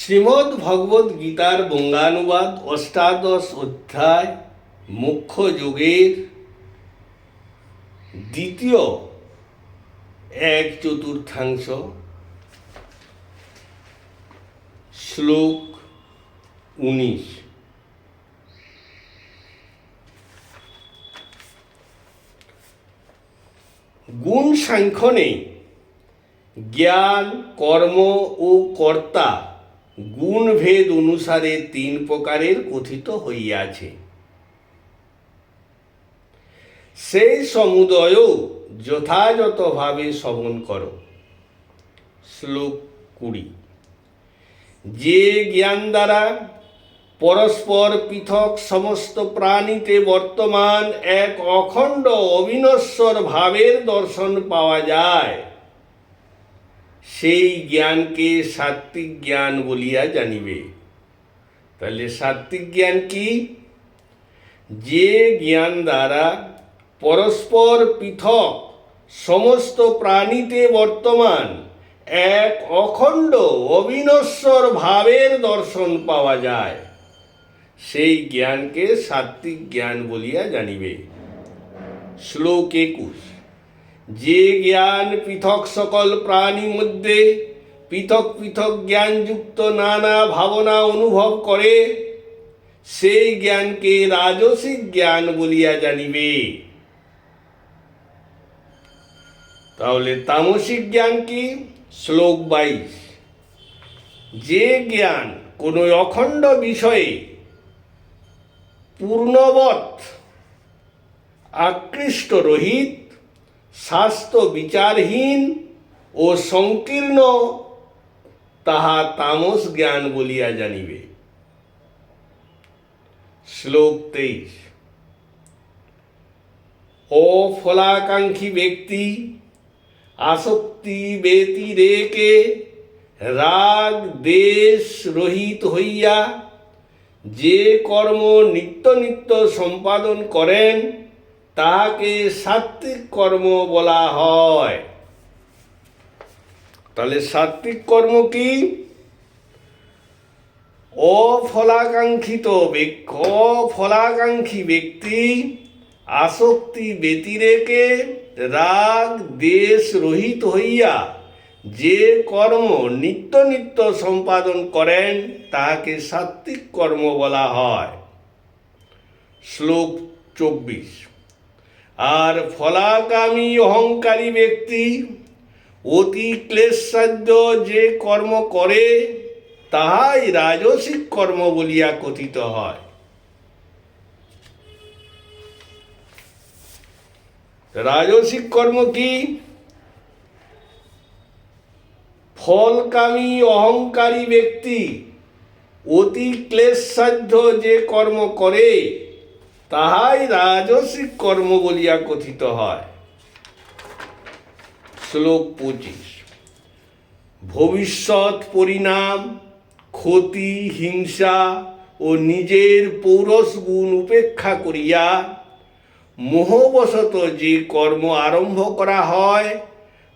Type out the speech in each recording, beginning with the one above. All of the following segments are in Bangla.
শ্রীমদ্ ভগবদ গীতার বঙ্গানুবাদ অষ্টাদশ অধ্যায় মুখ্য যোগের দ্বিতীয় এক চতুর্থাংশ শ্লোক উনিশ। গুণ সাংখ্যনে জ্ঞান, কর্ম ও কর্তা গুণভেদ অনুসারে তিন প্রকারের কথিত হইয়াছে। সেই সমুদয়ও যথাযথভাবে শ্রবণ করো। শ্লোক কুড়ি। যে জ্ঞান দ্বারা পরস্পর পৃথক সমস্ত প্রাণীতে বর্তমান এক অখণ্ড অবিনশ্বর ভাবের দর্শন পাওয়া যায় সেই জ্ঞানকে সাত্বিক জ্ঞান বলিয়া জানিবে। তাহলে সাত্বিক জ্ঞান কি? যে জ্ঞান দ্বারা পরস্পর পৃথক সমস্ত প্রাণীতে বর্তমান এক অখণ্ড অবিনশ্বর ভাবের দর্শন পাওয়া যায়, সেই জ্ঞানকে সাত্বিক জ্ঞান বলিয়া জানিবে। শ্লোক একুশ। যে জ্ঞান পৃথক সকল প্রাণী মধ্যে, পৃথক পৃথক জ্ঞানযুক্ত নানা ভাবনা অনুভব করে, সেই জ্ঞানকে রাজসিক জ্ঞান বলিয়া জানিবে। তাহলে তামসিক জ্ঞান কি? শ্লোক বাইশ। যে জ্ঞান কোনো অখণ্ড বিষয়ে পূর্ণবৎ, আকৃষ্ট রহিত শাস্ত্র বিচারহীন ও সংকীর্ণ, তাহা তামস জ্ঞান বলিয়া জানিবে। শ্লোক তেইশ। অফলাকাঙ্ক্ষী ব্যক্তি, আসক্তি ব্যতিরেকে রাগ দেশ রহিত হইয়া যে কর্ম নিত্য নিত্য সম্পাদন করেন তাহাকে সাত্বিক কর্ম বলা হয়। তাহলে সাত্বিক কর্ম কি? অফলাকাঙ্ক্ষিত অফলাকাঙ্ক্ষী ব্যক্তি আসক্তি ব্যতিরেকে রাগ দেশ রহিত হইয়া যে কর্ম নিত্য নিত্য সম্পাদন করেন তাহাকে সাত্বিক কর্ম বলা হয়। শ্লোক চব্বিশ। আর ফলাকামী অহংকারী ব্যক্তি অতি ক্লেশসাধ্য যে কর্ম করে, তাহাই রাজসিক কর্ম বলিয়া কথিত হয়। রাজসিক কর্ম কি? ফলকামী অহংকারী ব্যক্তি অতি ক্লেশসাধ্য যে কর্ম করে তাহাই রাজসিক কর্ম বলিয়া কথিত হয়। শ্লোক পঁচিশ। ভবিষ্যৎ পরিণাম, ক্ষতি, হিংসা ও নিজের পৌরস গুণ উপেক্ষা করিয়া মোহবশত যে কর্ম আরম্ভ করা হয়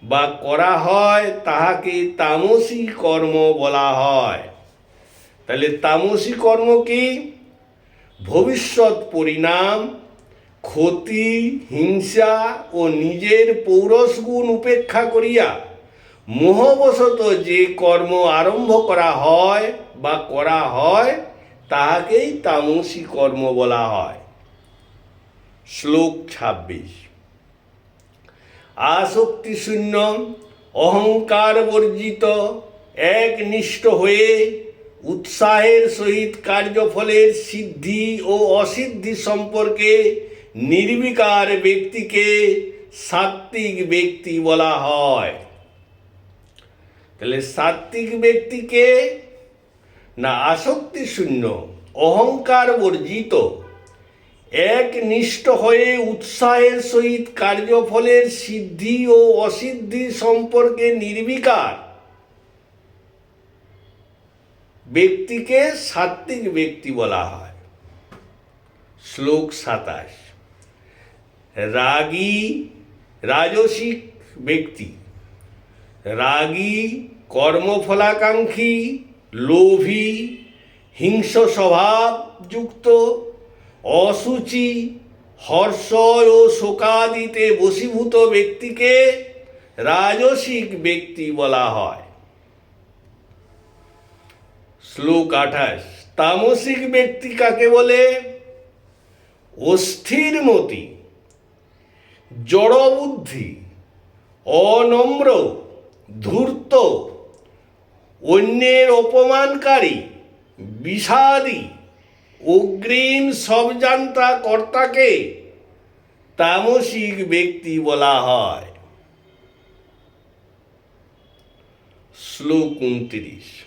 বা করা হয় তাহাকে তামসী কর্ম বলা হয়। তাহলে তামসী কর্ম কি? ভবিষ্যৎ পরিণাম, ক্ষতি, হিংসা ও নিজের পৌরস গুণ উপেক্ষা করিয়া মোহবশত যে কর্ম আরম্ভ করা হয় বা করা হয়, তাহাকেই তামসী কর্ম বলা হয়। শ্লোক ছাব্বিশ। আসক্তি শূন্য, অহংকার বর্জিত, একনিষ্ঠ হয়ে উৎসাহের সহিত কার্যফলের সিদ্ধি ও অসিদ্ধি সম্পর্কে নির্বিকার ব্যক্তিকে সাত্ত্বিক ব্যক্তি বলা হয়। তাহলে সাত্ত্বিক ব্যক্তিকে না আসক্তি শূন্য, অহংকার বর্জিত একনিষ্ঠ হয়ে উৎসাহের সহিত কার্যফলের সিদ্ধি ও অসিদ্ধি সম্পর্কে নির্বিকার ব্যক্তিকে সাত্ত্বিক ব্যক্তি বলা হয়। শ্লোক সাতাশ। রাগী, রাজসিক ব্যক্তি। রাগী, কর্মফলাকাঙ্ক্ষী, লোভী হিংস স্বভাবযুক্ত অসুচি হর্ষ ও শোকাদিতে বশীভূত ব্যক্তিকে রাজসিক ব্যক্তি বলা হয়। শ্লোক আঠাশ, তামসিক ব্যক্তি কাকে বলে? অস্থির মতি, জড়বুদ্ধি, অনম্র, ধূর্ত, অন্যের অপমানকারী, বিষাদী, অগ্রিম সবজান্তা কর্তাকে তামসিক ব্যক্তি বলা হয়। শ্লোক উনত্রিশ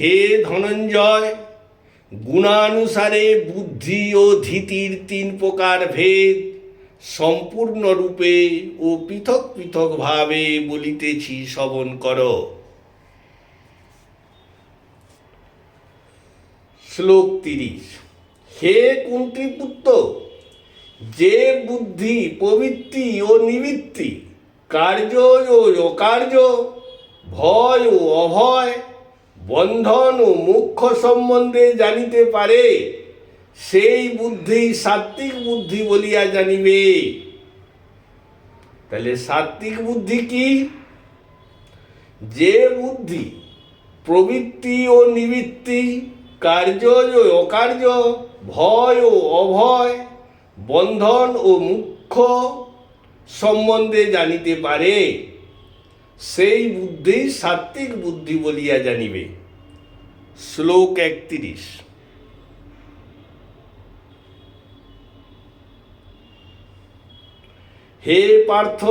হে ধনঞ্জয়, গুণানুসারে বুদ্ধি ও ধীতির তিন প্রকার ভেদ সম্পূর্ণরূপে ও পৃথক পৃথকভাবে বলিতেছি শ্রবণ কর। শ্লোক তিরিশ। হে কুন্তিপুত্র, যে বুদ্ধি প্রবৃত্তি ও নিবৃত্তি, কার্য ও অকার্য, ভয় ও অভয় বন্ধন ও মুখ্য সম্বন্ধে জানিতে পারে, সেই বুদ্ধি সাত্ত্বিক বুদ্ধি বলিয়া জানিবে। তাহলে সাত্ত্বিক বুদ্ধি কি? যে বুদ্ধি প্রবৃত্তি ও নিবৃত্তি, কার্য ও অকার্য, ভয় ও অভয়, বন্ধন ও মুখ্য সম্বন্ধে জানিতে পারে, সেই বুদ্ধি সাত্ত্বিক বুদ্ধি বলিয়া জানিবে। শ্লোক একত্রিশ। হে পার্থ,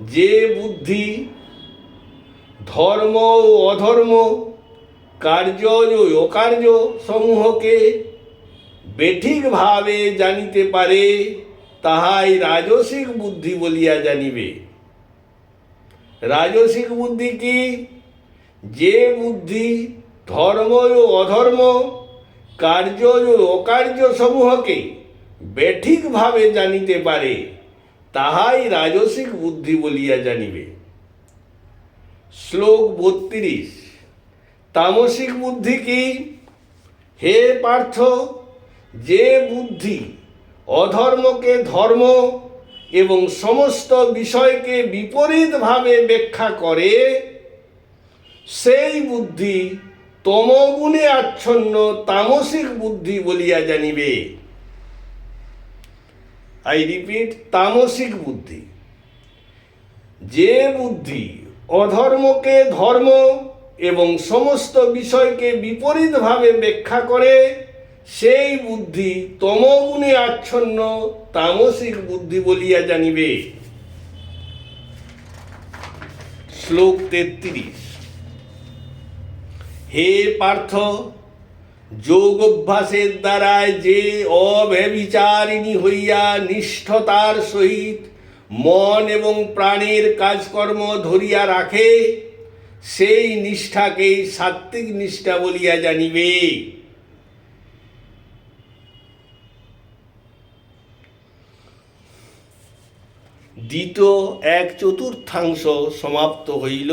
যে বুদ্ধি, ধর্ম ও অধর্ম, কার্য ও অকার্য সমূহকে বেঠিকভাবে জানিতে পারে, তাহাই রাজসিক বুদ্ধি বলিয়া জানিবে। রাজসিক বুদ্ধি কি? যে বুদ্ধি ধর্ম ও অধর্ম, কার্য ও অকার্য সমূহকে বেঠিকভাবে জানিতে পারে, তাহাই রাজসিক বুদ্ধি বলিয়া জানিবে। শ্লোক বত্রিশ, তামসিক বুদ্ধি কি? হে পার্থ, যে বুদ্ধি অধর্মকে ধর্ম এবং সমস্ত বিষয়কে বিপরীতভাবে ব্যাখ্যা করে সেই বুদ্ধি তমগুণে আচ্ছন্ন তামসিক বুদ্ধি বলিয়া জানিবে। আই রিপিট তামসিক বুদ্ধি। যে বুদ্ধি অধর্মকে ধর্ম এবং সমস্ত বিষয়কে বিপরীতভাবে ব্যাখ্যা করে, সেই বুদ্ধি তমগুণে আচ্ছন্ন তামসিক বুদ্ধি বলিয়া জানিবে। শ্লোক তেত্রিশ। হে পার্থ যোগ অভ্যাসের দ্বারায় যে অব্যবিচারিণী হইয়া নিষ্ঠতার সহিত মন এবং প্রাণের কাজকর্ম ধরিয়া রাখে, সেই নিষ্ঠাকেই সাত্ত্বিক নিষ্ঠা বলিয়া জানিবে। দ্বিতীয় এক চতুর্থাংশ সমাপ্ত হইল।